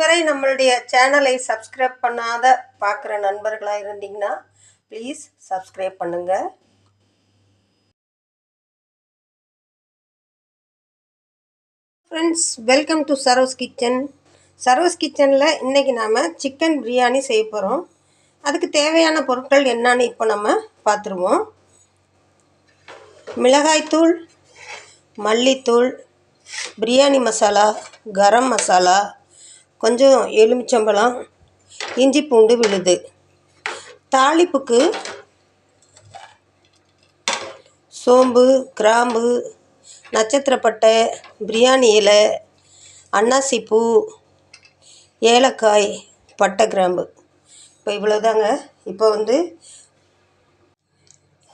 இதுவரை நம்மளுடைய சேனலை சப்ஸ்கிரைப் பண்ணாத பார்க்குற நண்பர்களாக இருந்தீங்கன்னா ப்ளீஸ் சப்ஸ்கிரைப் பண்ணுங்கள் friends welcome to Saro's kitchen Saro's கிச்சனில் இன்றைக்கி நாம் சிக்கன் பிரியாணி செய்ய போகிறோம் அதுக்கு தேவையான பொருட்கள் என்னன்னு இப்போ நம்ம பார்த்துருவோம் மிளகாய்த்தூள் மல்லித்தூள் பிரியாணி மசாலா கரம் மசாலா கொஞ்சம் எலுமிச்சம்பழம் இஞ்சி பூண்டு விழுது. தாளிப்புக்கு சோம்பு கிராம்பு நட்சத்திரப்பட்டை பிரியாணி இலை அன்னாசிப்பூ ஏலக்காய் பட்டை கிராம்பு. இப்போ இவ்வளோதாங்க இப்போ வந்து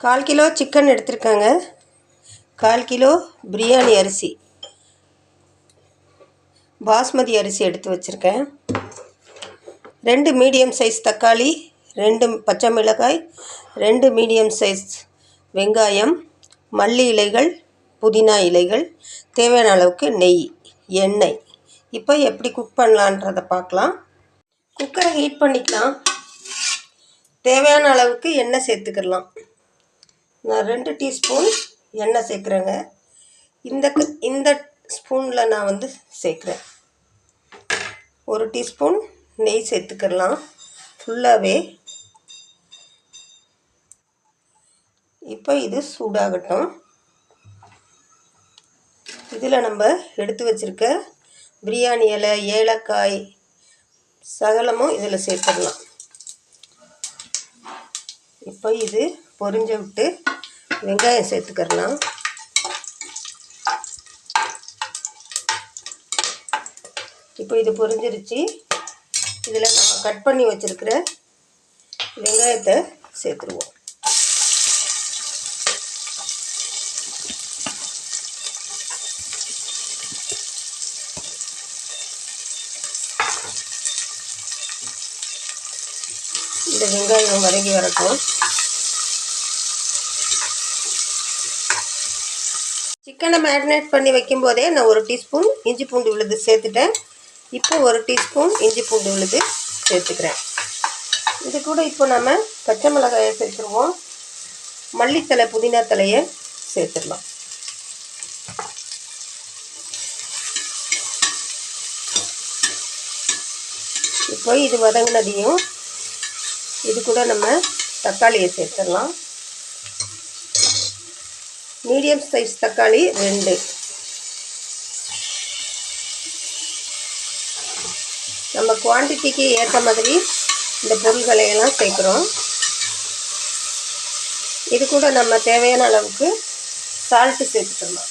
கால் கிலோ சிக்கன் எடுத்திருக்காங்க. கால் கிலோ பிரியாணி அரிசி. பாஸ்மதி அரிசி எடுத்து வச்சுருக்கேன். ரெண்டு மீடியம் சைஸ் தக்காளி ரெண்டு பச்சை மிளகாய் ரெண்டு மீடியம் சைஸ் வெங்காயம் மல்லி இலைகள் புதினா இலைகள் தேவையான அளவுக்கு நெய் எண்ணெய். இப்போ எப்படி குக் பண்ணலான்றதை பார்க்கலாம். குக்கரை ஹீட் பண்ணிக்கலாம். தேவையான அளவுக்கு எண்ணெய் சேர்த்துக்கிடலாம். நான் ரெண்டு டீஸ்பூன் எண்ணெய் சேர்க்குறேங்க. இந்த இந்த ஸ்பூனில் நான் வந்து சேர்க்குறேன். ஒரு டீஸ்பூன் நெய் சேர்த்துக்கிறலாம் ஃபுல்லாகவே இப்போ இது சூடாகட்டும். இதில் நம்ம எடுத்து வச்சுருக்க பிரியாணி இலை ஏலக்காய் சகலமும் இதில் சேர்த்துடலாம். இப்போ இது பொரிஞ்ச விட்டு வெங்காயம் சேர்த்துக்கிறலாம். இப்போ இது பொரிஞ்சிருச்சு. இதில் நம்ம கட் பண்ணி வச்சுருக்கிற வெங்காயத்தை சேர்த்துருவோம். இந்த வெங்காயம் வதங்கி வரட்டும். சிக்கனை மேரினேட் பண்ணி வைக்கும்போதே நான் ஒரு டீஸ்பூன் இஞ்சி பூண்டு விழுது சேர்த்துட்டேன். இப்போ ஒரு டீஸ்பூன் இஞ்சி பூண்டு விழுது சேர்த்துக்கிறேன். இது கூட இப்போ நம்ம பச்சை மிளகாயை சேர்த்துருவோம். மல்லித்தலை புதினா தலையை சேர்த்துடலாம். இப்போ இது வதங்கினதையும் இது கூட நம்ம தக்காளியை சேர்த்துடலாம். மீடியம் சைஸ் தக்காளி ரெண்டு. குவான்டிட்டிக்கு ஏற்ற மாதிரி இந்த பொருள்களை எல்லாம் சேர்க்குறோம். இது கூட நம்ம தேவையான அளவுக்கு சால்ட்டு சேர்த்துக்கலாம்.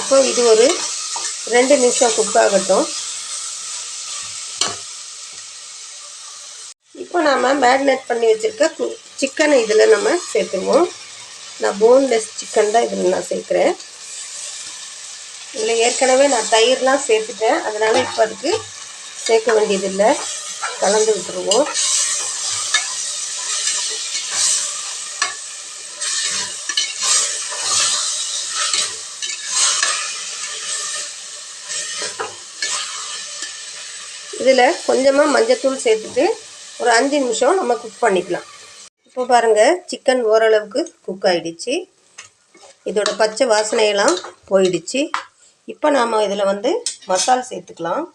இப்போ இது ஒரு ரெண்டு நிமிஷம் குக் ஆகட்டும். இப்போ நாம் மேரினேட் பண்ணி வச்சுருக்க சிக்கனை இதில் நம்ம சேர்த்துருவோம். நான் போன்லெஸ் சிக்கன் தான் இதில் நான் சேர்க்குறேன். இதில் ஏற்கனவே நான் தயிர்லாம் சேர்த்துட்டேன். அதனால் இப்போ அதுக்கு சேர்க்க வேண்டியதில்லை. கலந்து விட்டுருவோம். இதில் கொஞ்சமாக மஞ்சத்தூள் சேர்த்துட்டு ஒரு அஞ்சு நிமிஷம் நம்ம குக் பண்ணிக்கலாம். இப்போ பாருங்கள் சிக்கன் ஓரளவுக்கு குக் ஆகிடுச்சு இதோட பச்சை வாசனையெல்லாம் போயிடுச்சு. இப்போ நாம் இதில் வந்து மசால் சேர்த்துக்கலாம்.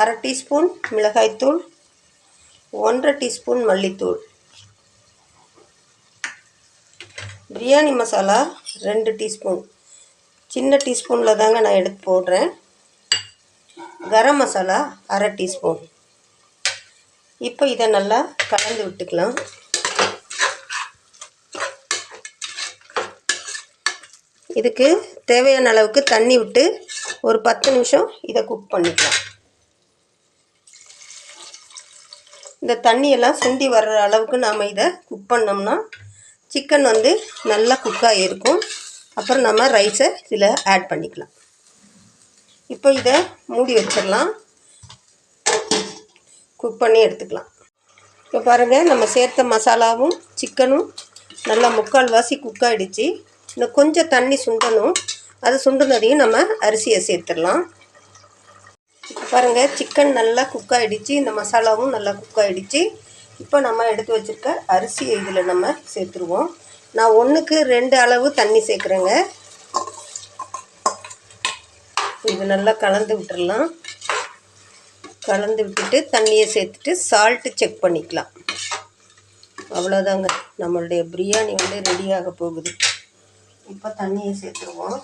அரை டீஸ்பூன் மிளகாய்த்தூள் ஒன்றரை டீஸ்பூன் மல்லித்தூள். பிரியாணி மசாலா ரெண்டு டீஸ்பூன். சின்ன டீஸ்பூனில் தாங்க நான் எடுத்து போடுறேன். கரம் மசாலா அரை டீஸ்பூன். இப்போ இதை நல்லா கலந்து விட்டுக்கலாம். இதுக்கு தேவையான அளவுக்கு தண்ணி விட்டு ஒரு பத்து நிமிஷம் இதை குக் பண்ணிக்கலாம். இந்த தண்ணியெல்லாம் சுண்டி வர்ற அளவுக்கு நாம் இதை குக் பண்ணோம்னா சிக்கன் வந்து நல்லா குக்காக இருக்கும் அப்புறம் நம்ம ரைஸை இதில் ஆட் பண்ணிக்கலாம். இப்போ இதை மூடி வச்சிடலாம். குக் பண்ணி எடுத்துக்கலாம். இப்போ பாருங்கள் நம்ம சேர்த்த மசாலாவும் சிக்கனும் நல்லா முக்கால் வாசி குக் ஆகிடுச்சு இன்னும் கொஞ்சம் தண்ணி சுண்டணும். அது சுண்டுனதையும் நம்ம அரிசியை சேர்த்துடலாம். இப்போ பாருங்கள் சிக்கன் நல்லா குக் ஆகிடுச்சு இந்த மசாலாவும் நல்லா குக் ஆகிடுச்சு இப்போ நம்ம எடுத்து வச்சுருக்க அரிசியை இதில் நம்ம சேர்த்துருவோம். நான் ஒன்றுக்கு ரெண்டு அளவு தண்ணி சேர்க்குறேங்க. இது நல்லா கலந்து விட்டுடலாம் கலந்து விட்டுட்டு தண்ணியை சேர்த்துட்டு சால்ட்டு செக் பண்ணிக்கலாம். அவ்வளோதாங்க நம்மளுடைய பிரியாணி வந்து ரெடியாக போகுது. இப்போ தண்ணியை சேர்த்துருவோம்.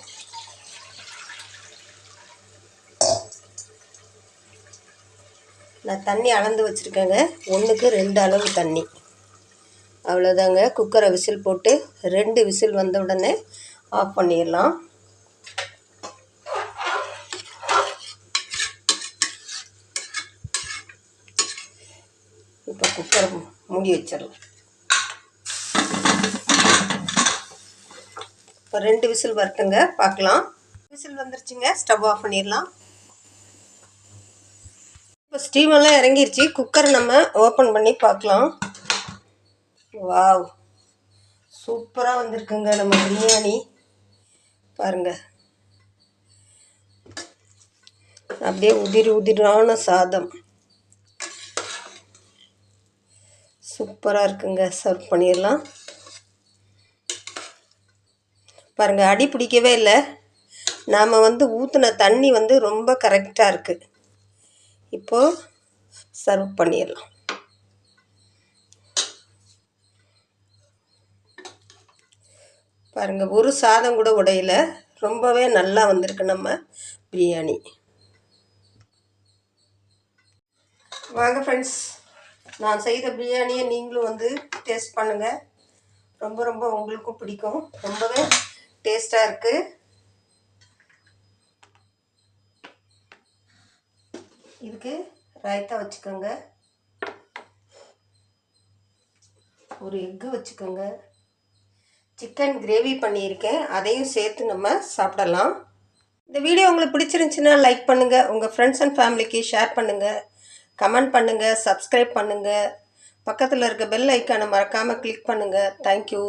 நான் தண்ணி அளந்து வச்சுருக்கேங்க. ஒன்றுக்கு ரெண்டு அளவு தண்ணி. அவ்வளோதாங்க குக்கரை விசில் போட்டு ரெண்டு விசில் வந்த உடனே ஆஃப் பண்ணிடலாம். இப்போ குக்கர் மூடி வச்சிடலாம் இப்போ ரெண்டு விசில் வரட்டுங்க பார்க்கலாம். விசில் வந்துருச்சுங்க ஸ்டவ் ஆஃப் பண்ணிடலாம். இப்போ ஸ்டீமெல்லாம் இறங்கிருச்சு குக்கரை நம்ம ஓப்பன் பண்ணி பார்க்கலாம். வாவ் சூப்பராக வந்திருக்குங்க நம்ம பிரியாணி. பாருங்கள் அப்படியே உதிரி உதிரான சாதம். சூப்பராக இருக்குங்க. சர்வ் பண்ணிடலாம். பாருங்கள் அடி பிடிக்கவே இல்லை. நாம் வந்து ஊற்றின தண்ணி வந்து ரொம்ப கரெக்டாக இருக்குது இப்போது சர்வ் பண்ணிடலாம். பாருங்கள் ஒரு சாதம் கூட உடையல. ரொம்பவே நல்லா வந்திருக்கு நம்ம பிரியாணி. வாங்க ஃப்ரெண்ட்ஸ் நான் செய்த பிரியாணியை நீங்களும் வந்து டேஸ்ட் பண்ணுங்கள் ரொம்ப ரொம்ப உங்களுக்கும் பிடிக்கும். ரொம்பவே டேஸ்ட்டாக இருக்குது இதுக்கு ரைத்தா வச்சுக்கோங்க. ஒரு எக்கு வச்சுக்கோங்க. சிக்கன் கிரேவி பண்ணியிருக்கேன். அதையும் சேர்த்து நம்ம சாப்பிடலாம். இந்த வீடியோ உங்களுக்கு பிடிச்சிருந்துச்சின்னா லைக் பண்ணுங்கள் உங்கள் ஃப்ரெண்ட்ஸ் அண்ட் ஃபேமிலிக்கு ஷேர் பண்ணுங்கள் கமெண்ட் பண்ணுங்கள் சப்ஸ்கிரைப் பண்ணுங்கள் பக்கத்தில் இருக்க பெல் ஐக்கானை மறக்காமல் கிளிக் பண்ணுங்கள் தேங்க்யூ